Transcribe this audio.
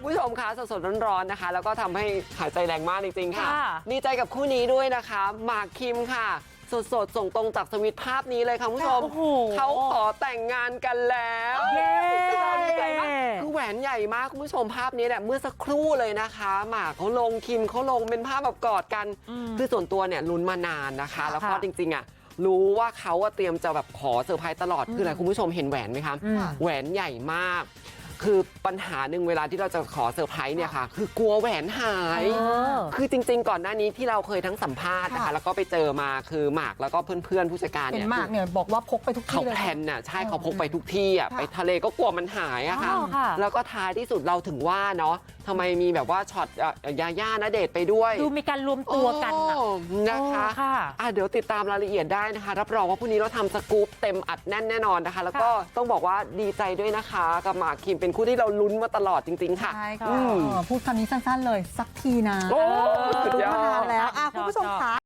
คุณผู้ชมคะสดๆร้อนๆนะคะ แล้วก็ทำให้หายใจแรงมากจริงๆค่ะค่ะ ดีใจกับคู่นี้ด้วยนะคะหมากคิมค่ะ สดๆ ส่งตรงจากสวิตภาพนี้เลยค่ะคุณผู้ชมโอ้โหเขาขอแต่งงานกันแล้วเย้คือเราดีใจมากคือแหวนใหญ่มากคุณผู้ชมภาพนี้เนี่ยเมื่อสักครู่เลยนะคะ หมากเขาลงคิมเขาลงเป็นภาพแบบกอดกันอืมคือส่วนตัวเนี่ยลุ้นมานานนะคะ แล้วก็ค่ะจริงๆอะรู้ว่าเขาอะเตรียมจะแบบขอเซอร์ไพรส์ตลอดคืออะไรคุณผู้ชมเห็นแหวนไหมคะอืมแหวนใหญ่มาก คือปัญหาหนึ่งเวลาที่เราจะขอเซอร์ไพรส์เนี่ยค่ะ คือกลัวแหวนหายเออคือจริง ๆ ก่อนหน้านี้ที่เราเคยทั้งสัมภาษณ์นะคะค่ะแล้วก็ไปเจอมาคือหมากแล้วก็เพื่อนๆผู้จัดการเห็เนี่นยมากเนี่ยบอกว่าพกไปทุกเขาที่เลย แพลนน่ะใช่อ๋อเขาพกไปทุกที่อะค่ะไปทะเลก็กลัวมันหายอะค่ะ อ๋อค่ะ แล้วก็ท้ายที่สุดเราถึงว่าเนาะทำไมมีแบบว่าช็อตเอ่อยาย่าณเดชน์ไปด้วยดูมีการรวมตัวกันอะโอ้นะคะโอ้ค่ะอะเดี๋ยวติดตามรายละเอียดได้นะคะ รับรองว่าพรุ่งนี้เราทำสกู๊ปเต็มอัดแน่นแน่นอนนะคะ แล้วก็ต้องบอกว่าดีใจด้วยนะคะ กับหมากคิมเป็นคู่ที่เราลุ้นมาตลอดจริง ๆ ค่ะใช่ค่ะอืมเออพูดคำนี้สั้นๆเลยสักทีนะโอ้สุดยอดมานานแล้วอะคุณผู้ชมชอบคะ